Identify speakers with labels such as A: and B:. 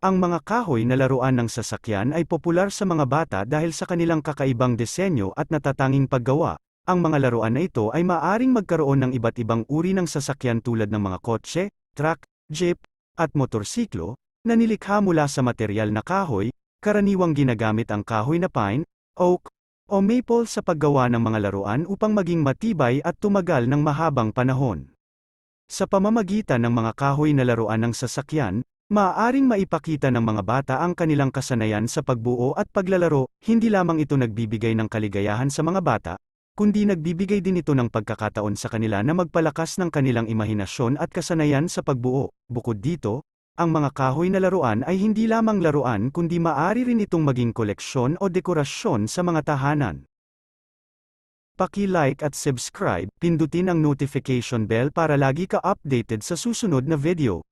A: Ang mga kahoy na laruan ng sasakyan ay popular sa mga bata dahil sa kanilang kakaibang disenyo at natatanging paggawa. Ang mga laruan na ito ay maaring magkaroon ng iba't ibang uri ng sasakyan tulad ng mga kotse, truck, jeep, at motorsiklo, na nilikha mula sa material na kahoy, karaniwang ginagamit ang kahoy na pine, oak, o maple sa paggawa ng mga laruan upang maging matibay at tumagal ng mahabang panahon. Sa pamamagitan ng mga kahoy na laruan ng sasakyan, maaaring maipakita ng mga bata ang kanilang kasanayan sa pagbuo at paglalaro, hindi lamang ito nagbibigay ng kaligayahan sa mga bata, kundi nagbibigay din ito ng pagkakataon sa kanila na magpalakas ng kanilang imahinasyon at kasanayan sa pagbuo. Bukod dito, ang mga kahoy na laruan ay hindi lamang laruan kundi maaari rin itong maging koleksyon o dekorasyon sa mga tahanan. Paki-like at subscribe, pindutin ang notification bell para lagi ka updated sa susunod na video.